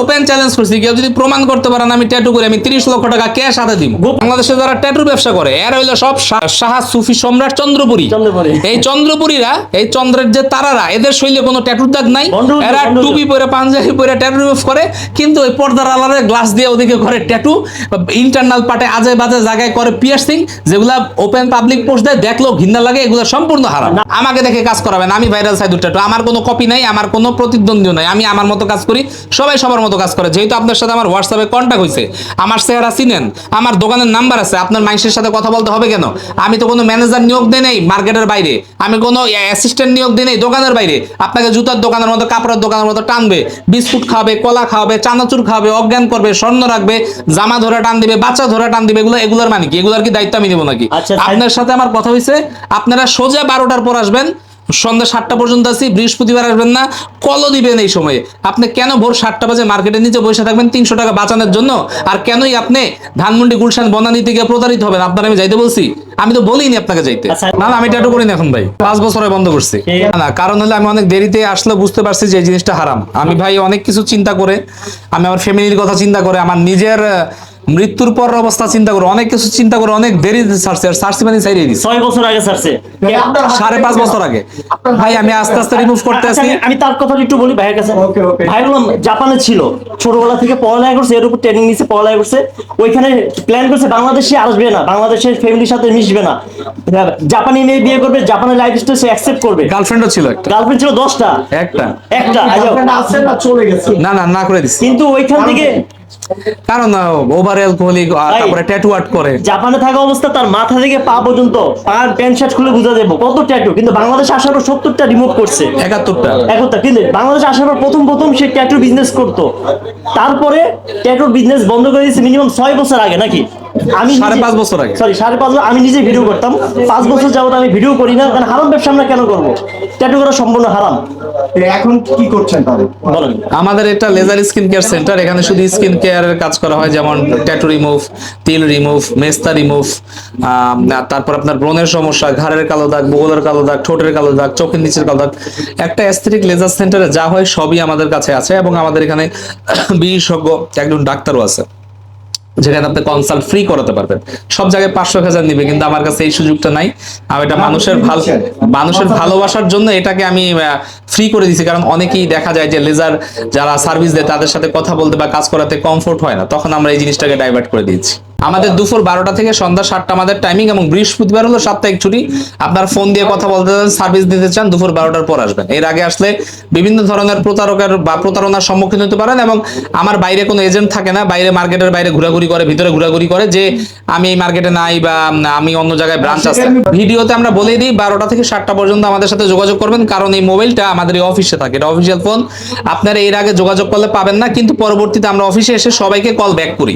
Open challenge করছি কেউ যদি প্রমাণ করতে পারেন আমি ট্যাটু করে আমি তিরিশ লক্ষ টাকা ক্যাশ হাতে দিব। বাংলাদেশে যারা ট্যাটুর ব্যবসা করে এরা হইল সব শাহ সুফি সম্রাট চন্দ্রপুরী। এই চন্দ্রপুরীরা এই চন্দ্রের যে তারারা এদের শৈলে কোনো ট্যাটুর দাগ নাই। এরা টুপি পরে পাঞ্জাবি পরে ট্যাটু রিমুভ করে কিন্তু ওই পর্দার আলারে গ্লাস দিয়ে ওদিকে করে ট্যাটু ইন্টারনাল পার্টে আজে বাজে জায়গায় করে পিয়ার্সিং যেগুলা ওপেন পাবলিক পোস্ট দেয় দেখলেও ঘৃণা লাগে এগুলো সম্পূর্ণ হারাম। আমাকে দেখে কাজ করাবেন আমি ভাইরাল সাইদুর ট্যাটু আমার কোনো কপি নাই আমার কোনো প্রতিদ্বন্দ্বী নাই আমি আমার মতো কাজ করি সবাই সবার মতো কাজ করে। যেহেতু আপনার সাথে আমার হোয়াটসঅ্যাপে কন্ট্যাক্ট হয়েছে আমার চেহারা চিনেন আমার দোকানের নাম্বার আছে আপনার মাইসের সাথে কথা বলতে হবে কেন? আমি তো কোনো ম্যানেজার নিয়োগ দেই নাই মার্কেটের বাইরে আমি কোনো অ্যাসিস্ট্যান্ট নিয়োগ দিই নাই দোকানের বাইরে। আপনাকে জুতার দোকানের মতো কাপড়ের দোকানের মতো টানবে বিস্কুট খাওয়াবে কলা খাওয়াবে চানাচুর খাওয়াবে অজ্ঞান করবে স্বর্ণ রাখবে জামা ধরে টান দিবে বাচ্চা ধরে টান দিবে এগুলো এগুলোর মানে কি? এগুলোর কি দায়িত্ব আমি নেব নাকি? আচ্ছা, আপনার সাথে আমার কথা হয়েছে আপনারা সোজা বারোটার পর আসবেন সন্ধ্যা সাতটা পর্যন্ত আছি বৃহস্পতিবার আসবেন না কলও দিবেন এই সময়ে। আপনি কেন ভোর সাতটা বাজে মার্কেটের নিচে বসে থাকবেন তিনশো টাকা বাঁচানোর জন্য? আর কেনই আপনি ধানমন্ডি গুলশান বনানী গিয়ে প্রতারিত হবেন? আপনার আমি যাইতে বলছি। আমি তো বলিনি আপনাকে যাইতে। আচ্ছা। না না, আমি ট্যাটু করি না এখন ভাই। পাঁচ বছরে বন্ধ করছি। না, না কারণ হলে আমি অনেক দেরিতে আসলে বুঝতে পারছি যে এই জিনিসটা হারাম। আমি ভাই অনেক কিছু চিন্তা করে আমি আমার ফ্যামিলির কথা চিন্তা করে আমার নিজের মৃত্যুর পর অবস্থা চিন্তা করে। অনেক কিছু চিন্তা করে অনেক দেরিতে ছাড়ছি আর ছাড়ছি মানে চাইরে দিছি। ছয় বছর আগে ছাড়ছে সাড়ে পাঁচ বছর আগে। ভাই আমি আস্তে আস্তে রিমুভ করতে আচ্ছা, আসি আমি- তার কথা একটু বলি ভাইয়ের কাছে। Okay, okay. ভাই বললাম জাপানে ছিল। ছোটবেলা থেকে পড়ালেখা করছে এর উপর ট্রেনিং নিচ্ছে পড়ালেখা করছে। ওইখানে প্ল্যান করছে বাংলাদেশে আসবে না। বাংলাদেশের ফ্যামিলির সাথে মিশবে না। জাপানি মেয়ে বিয়ে করবে জাপানের লাইফ স্টাইল সে অ্যাকসেপ্ট করবে। গার্লফ্রেন্ডও ছিল একটা। গার্লফ্রেন্ড ছিল দশটা। একটা। একটা আজব। আছে না চলে গেছে। না না না করে দিছি। কিন্তু ওইখান থেকে কারণ ওভার অ্যালকোহলিক তারপরে ট্যাটু আর্ট করে। জাপানে থাকা অবস্থা তার মাথা থেকে পা পর্যন্ত পার প্যান্ট শার্ট খুলে বুঝা যাব কত ট্যাটু কিন্তু বাংলাদেশ আসার পর সত্তরটা রিমুভ করছে। একাত্তরটা। একতা কিন্তু বাংলাদেশ আসার পর প্রথম প্রথম সে ট্যাটু বিজনেস করতো। তারপরে ট্যাটুর বিজনেস বন্ধ করে দিয়েছে মিনিমাম ছয় বছর আগে নাকি? আমি সাড়ে পাঁচ বছর আগে। সরি সাড়ে পাঁচ বছর আমি নিজে ভিডিও করতাম। পাঁচ বছর যাবত আমি ভিডিও করি না কারণ হারাম ব্যবসা আমরা কেন করব? ট্যাটু করা সম্পূর্ণ হারাম। এখন কি করছেন তাহলে? বলেন। আমাদের একটা লেজার স্কিন কেয়ার সেন্টার এখানে শুধু স্কিন কেয়ারের কাজ করা হয় যেমন ট্যাটু রিমুভ তিল রিমুভ মেস্তা রিমুভ তারপর আপনার ব্রণের সমস্যা ঘাড়ের কালো দাগ বগলের কালো দাগ ঠোঁটের কালো দাগ চোখের নিচের কালো দাগ। একটা অ্যাস্থেটিক লেজার সেন্টারে যা হয় সবই আমাদের কাছে আছে এবং আমাদের এখানে বিশেষজ্ঞ একজন ডাক্তারও আছে। যেখানে আপনি কনসাল্ট ফ্রি করাতে পারবেন। সব জায়গায় পাঁচশো হাজার নিবে কিন্তু আমার কাছে এই সুযোগটা নাই। আমি এটা মানুষের ভালো মানুষের ভালোবাসার জন্য এটাকে আমি ফ্রি করে দিছি। কারণ অনেকেই দেখা যায় যে লেজার যারা সার্ভিস দেয় তাদের সাথে কথা বলতে বা কাজ করাতে কমফোর্ট হয় না। তখন আমরা এই জিনিসটাকে ডাইভার্ট করে দিচ্ছি আমাদের দুপুর বারোটা থেকে সন্ধ্যা সাতটা আমাদের টাইমিং এবং বৃহস্পতিবার হলো সাপ্তাহিক ছুটি। আপনার ফোন দিয়ে কথা বলতে চান সার্ভিস দিতে চান দুপুর বারোটার পর আসবেন। এর আগে আসলে বিভিন্ন ধরনের প্রতারকের বা প্রতারণার সম্মুখীন হতে পারেন এবং আমার বাইরে কোনো এজেন্ট থাকে না বাইরে মার্কেটের বাইরে ঘোরাঘুরি করে ভিতরে ঘোরাঘুরি করে যে আমি এই মার্কেটে নাই বা আমি অন্য জায়গায় ব্রাঞ্চ আছে। ভিডিওতে আমরা বলে দিই বারোটা থেকে সাতটা পর্যন্ত আমাদের সাথে যোগাযোগ করবেন কারণ এই মোবাইলটা আমাদের এই অফিসে থাকে। এটা অফিসিয়াল ফোন আপনারা এর আগে যোগাযোগ করলে পাবেন না কিন্তু পরবর্তীতে আমরা অফিসে এসে সবাইকে কল ব্যাক করি।